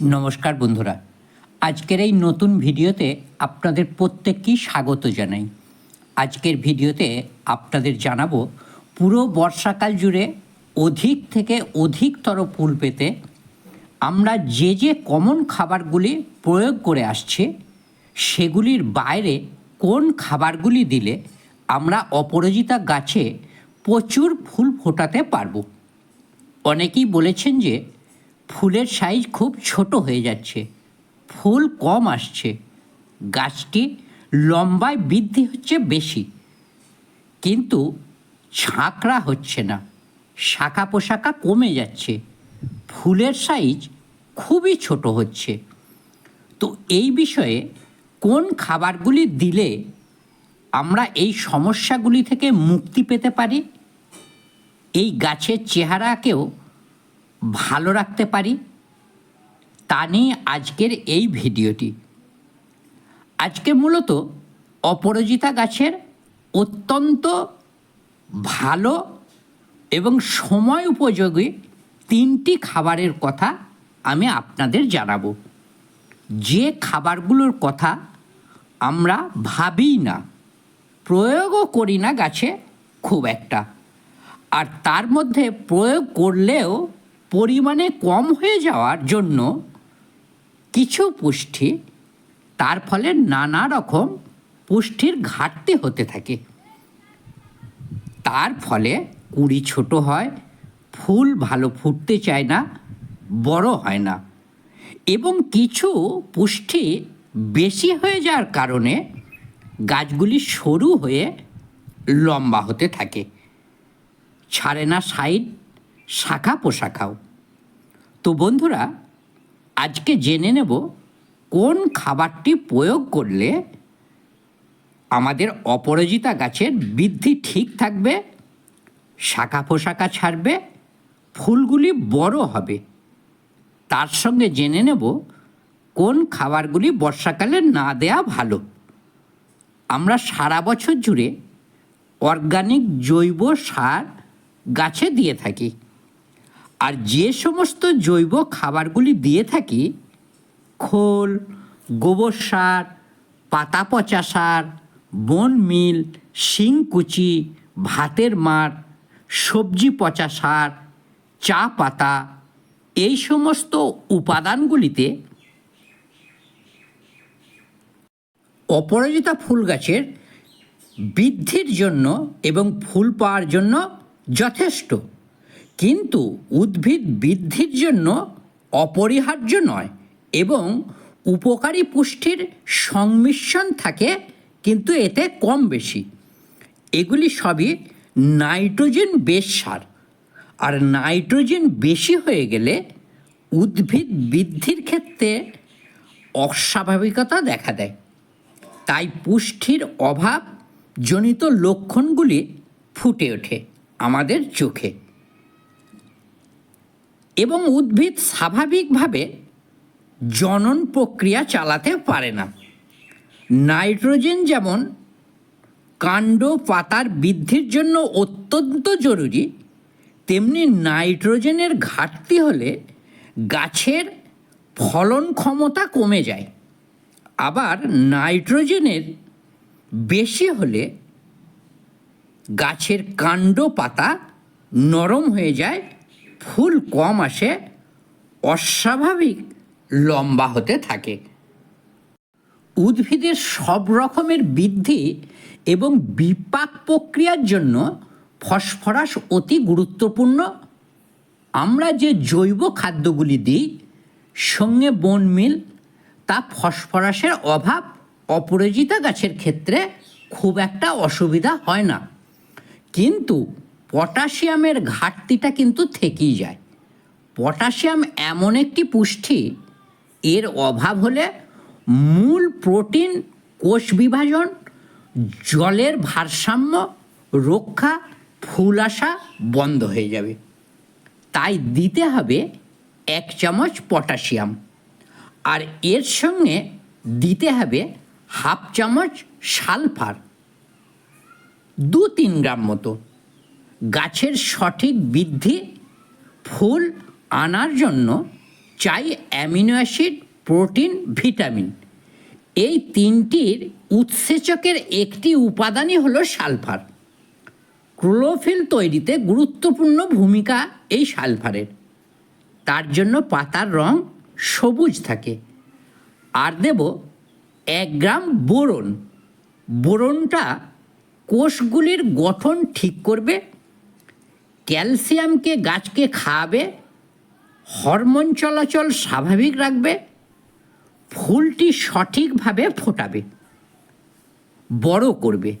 নমস্কার বন্ধুরা। আজকের এই নতুন ভিডিওতে আপনাদের প্রত্যেককেই স্বাগত জানাই। আজকের ভিডিওতে আপনাদের জানাব, পুরো বর্ষাকাল জুড়ে অধিক থেকে অধিকতর ফুল পেতে আমরা যে যে কমন খাবারগুলি প্রয়োগ করে আসছি, সেগুলির বাইরে কোন খাবারগুলি দিলে আমরা অপরাজিতা গাছে প্রচুর ফুল ফোটাতে পারব। অনেকেই বলেছেন যে ফুলের সাইজ খুব ছোট হয়ে যাচ্ছে। ফুল কম আসছে। গাছটি লম্বায় বৃদ্ধি হচ্ছে বেশি। কিন্তু ছাঁকড়া হচ্ছে না। শাখা পোশাকা কমে যাচ্ছে। ফুলের সাইজ খুবই ছোট হচ্ছে। তো এই বিষয়ে কোন খাবারগুলি দিলে আমরা এই সমস্যাগুলি থেকে মুক্তি পেতে পারি? এই গাছের চেহারাকেও ভালো রাখতে পারি? তা নিয়ে আজকের এই ভিডিওটি। আজকে মূলত অপরাজিতা গাছের অত্যন্ত ভালো এবং সময় উপযোগী তিনটি খাবারের কথা আমি আপনাদের জানাব। যে খাবারগুলোর কথা আমরা ভাবি না, প্রয়োগও করি না গাছে খুব একটা। আর তার মধ্যে প্রয়োগ করলেও পরিমাণে কম হয়ে যাওয়ার জন্য কিছু পুষ্টি, তার ফলে নানা রকম পুষ্টির ঘাটতি হতে থাকে। তার ফলে কুড়ি ছোট হয়, ফুল ভালো ফুটতে চায় না, বড় হয় না। এবং কিছু পুষ্টি বেশি হয়ে যাওয়ার কারণে গাছগুলি সরু হয়ে লম্বা হতে থাকে। ছাড়ে না সাইড শাখা পোশাখাও। তো বন্ধুরা, আজকে জেনে নেব কোন খাবারটি প্রয়োগ করলে আমাদের অপরাজিতা গাছের বৃদ্ধি ঠিক থাকবে, শাখা পোশাকা ছাড়বে, ফুলগুলি বড় হবে। তার সঙ্গে জেনে নেব কোন খাবারগুলি বর্ষাকালে না দেয়া ভালো। আমরা সারা বছর জুড়ে অর্গানিক জৈব সার গাছে দিয়ে থাকি। আর যে সমস্ত জৈব খাবারগুলি দিয়ে থাকি, খোল, গোবর সার, পাতা পচা সার, বন মিল শিংকুচি ভাতের মার, সবজি পচা সার, চা পাতা, এই সমস্ত উপাদানগুলিতে অপরাজিতা ফুল গাছের বৃদ্ধির জন্য এবং ফুল পাওয়ার জন্য যথেষ্ট। কিন্তু উদ্ভিদ বৃদ্ধির জন্য অপরিহার্য নয় এবং উপকারী পুষ্টির সংমিশ্রণ থাকে, কিন্তু এতে কম বেশি। এগুলি সবই নাইট্রোজেন বেশ সার। আর নাইট্রোজেন বেশি হয়ে গেলে উদ্ভিদ বৃদ্ধির ক্ষেত্রে অস্বাভাবিকতা দেখা দেয়। তাই পুষ্টির অভাব জনিত লক্ষণগুলি ফুটে ওঠে আমাদের চোখে। এবং উদ্ভিদ স্বাভাবিকভাবে জনন প্রক্রিয়া চালাতে পারে না। নাইট্রোজেন যেমন কাণ্ড পাতার বৃদ্ধির জন্য অত্যন্ত জরুরি, তেমনি নাইট্রোজেনের ঘাটতি হলে গাছের ফলন ক্ষমতা কমে যায়। আবার নাইট্রোজেনের বেশি হলে গাছের কাণ্ড পাতা নরম হয়ে যায় ফুল কম আসে, অস্বাভাবিক লম্বা হতে থাকে। উদ্ভিদের সব রকমের বৃদ্ধি এবং বিপাক প্রক্রিয়ার জন্য ফসফরাস অতি গুরুত্বপূর্ণ। আমরা যে জৈব খাদ্যগুলি দিই, সঙ্গে বন মিল তা ফসফরাসের অভাব অপরাজিতা গাছের ক্ষেত্রে খুব একটা অসুবিধা হয় না। কিন্তু পটাশিয়ামের ঘাটতিটা কিন্তু থেকেই যায়। পটাশিয়াম এমন একটি পুষ্টি, এর অভাব হলে মূল প্রোটিন কোষ বিভাজন, জলের ভারসাম্য রক্ষা, ফুল আসা বন্ধ হয়ে যাবে। তাই দিতে হবে এক চামচ পটাশিয়াম। আর এর সঙ্গে দিতে হবে হাফ চামচ সালফার দু তিন গ্রাম মতো। গাছের সঠিক বৃদ্ধি, ফুল আনার জন্য চাই অ্যামিনো অ্যাসিড, প্রোটিন, ভিটামিন। এই তিনটির উৎসেচকের একটি উপাদানই হলো সালফার। ক্লোরোফিল তৈরিতে গুরুত্বপূর্ণ ভূমিকা এই সালফারের। তার জন্য পাতার রং সবুজ থাকে। আর দেব এক গ্রাম বোরন। বোরনটা কোষগুলির গঠন ঠিক করবে ক্যালসিয়ামকে গাছকে খাওয়াবে, হরমোন চলাচল স্বাভাবিক রাখবে, ফুলটি সঠিকভাবে ফোটাবে, বড় করবে,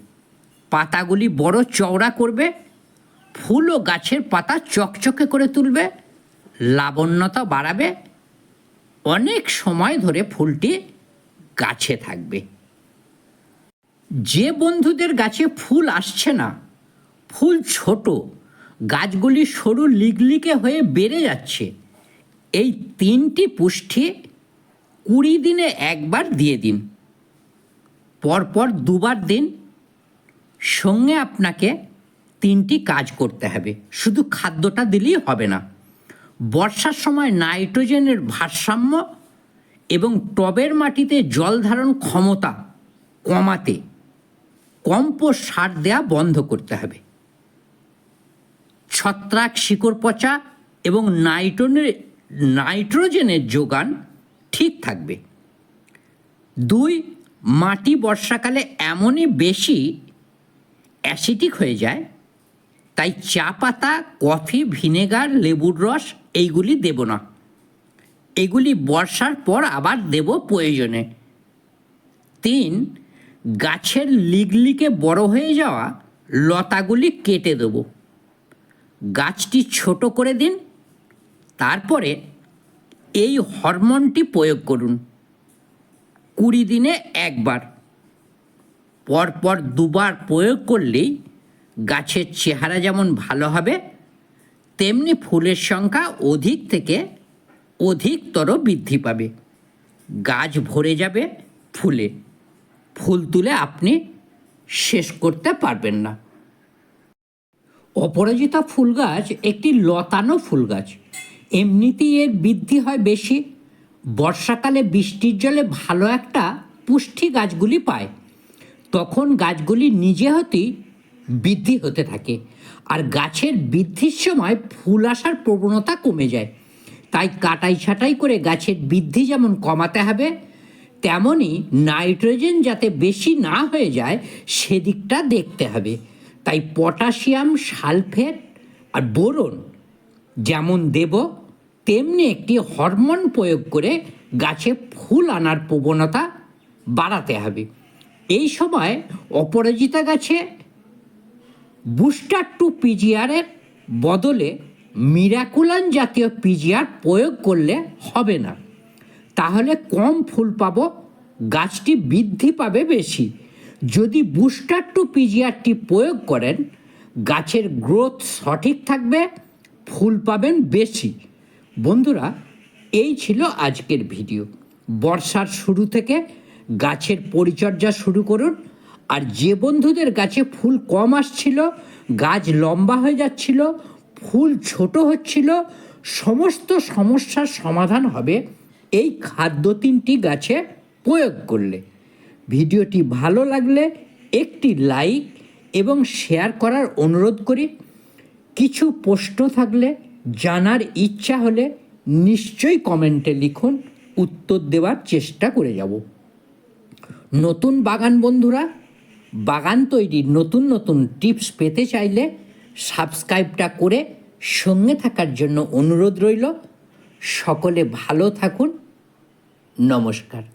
পাতাগুলি বড় চওড়া করবে, ফুল ও গাছের পাতা চকচকে করে তুলবে, লাবণ্যতা বাড়াবে, অনেক সময় ধরে ফুলটি গাছে থাকবে। যে বন্ধুদের গাছে ফুল আসছে না, ফুল ছোট গাছগুলি সরু লিগলিকে হয়ে বেড়ে যাচ্ছে। এই তিনটি পুষ্টি কুড়ি দিনে একবার দিয়ে দিন। পরপর দুবার দিন। সঙ্গে আপনাকে তিনটি কাজ করতে হবে। শুধু খাদ্যটা দিলেই হবে না। বর্ষার সময় নাইট্রোজেনের ভারসাম্য এবং টবের মাটিতে জল ধারণ ক্ষমতা কমাতে কম্পোস্ট সার দেওয়া বন্ধ করতে হবে। ছত্রাক শিকড় পচা এবং নাইট্রোনের, নাইট্রোজেনের যোগান ঠিক থাকবে। দুই, মাটি বর্ষাকালে এমনই বেশি অ্যাসিডিক হয়ে যায়, তাই চা পাতা, কফি, ভিনেগার, লেবুর রস এইগুলি দেব না। এগুলি বর্ষার পর আবার দেব প্রয়োজনে। তিন, গাছের লিগলিকে বড় হয়ে যাওয়া লতাগুলি কেটে দেব। গাছটি ছোট করে দিন, তারপরে এই হরমোনটি প্রয়োগ করুন। কুড়ি দিনে একবার, পরপর দুবার প্রয়োগ করলেই গাছের চেহারা যেমন ভালো হবে, তেমনি ফুলের সংখ্যা অধিক থেকে অধিকতর বৃদ্ধি পাবে। গাছ ভরে যাবে ফুলে। ফুল তুলে আপনি শেষ করতে পারবেন না। অপরাজিতা ফুল গাছ একটি লতানো ফুল গাছ এমনিতেই এর বৃদ্ধি হয় বেশি। বর্ষাকালে বৃষ্টির জলে ভালো একটা পুষ্টি গাছগুলি পায়। তখন গাছগুলি নিজে হতেই বৃদ্ধি হতে থাকে আর গাছের বৃদ্ধির সময় ফুল আসার প্রবণতা কমে যায়। তাই কাটাই ছাটাই করে গাছের বৃদ্ধি যেমন কমাতে হবে তেমনই নাইট্রোজেন যাতে বেশি না হয়ে যায় সেদিকটা দেখতে হবে। তাই পটাশিয়াম সালফেট আর বোরন যেমন দেব, তেমনি একটি হরমোন প্রয়োগ করে গাছে ফুল আনার প্রবণতা বাড়াতে হবে। এই সময় অপরাজিতা গাছে বুস্টার টু পিজিআরের বদলে মিরাকুলান জাতীয় পিজিআর প্রয়োগ করলে হবে না। তাহলে কম ফুল পাবো, গাছটি বৃদ্ধি পাবে বেশি। যদি বুস্টার টু পিজিআরটি প্রয়োগ করেন, গাছের গ্রোথ সঠিক থাকবে, ফুল পাবেন বেশি। বন্ধুরা, এই ছিল আজকের ভিডিও। বর্ষার শুরু থেকে গাছের পরিচর্যা শুরু করুন, আর যে বন্ধুদের গাছে ফুল কম আসছিল, গাছ লম্বা হয়ে যাচ্ছিল, ফুল ছোট হচ্ছিল, সমস্ত সমস্যার সমাধান হবে এই খাদ্য তিনটি গাছে প্রয়োগ করলে। ভিডিওটি ভালো লাগলে একটি লাইক এবং শেয়ার করার অনুরোধ করি। কিছু প্রশ্ন থাকলে, জানার ইচ্ছা হলে নিশ্চয়ই কমেন্টে লিখুন, উত্তর দেওয়ার চেষ্টা করে যাব। নতুন বাগান বন্ধুরা, বাগান তৈরির নতুন নতুন টিপস পেতে চাইলে সাবস্ক্রাইবটা করে সঙ্গে থাকার জন্য অনুরোধ রইল। সকলে ভালো থাকুন। নমস্কার।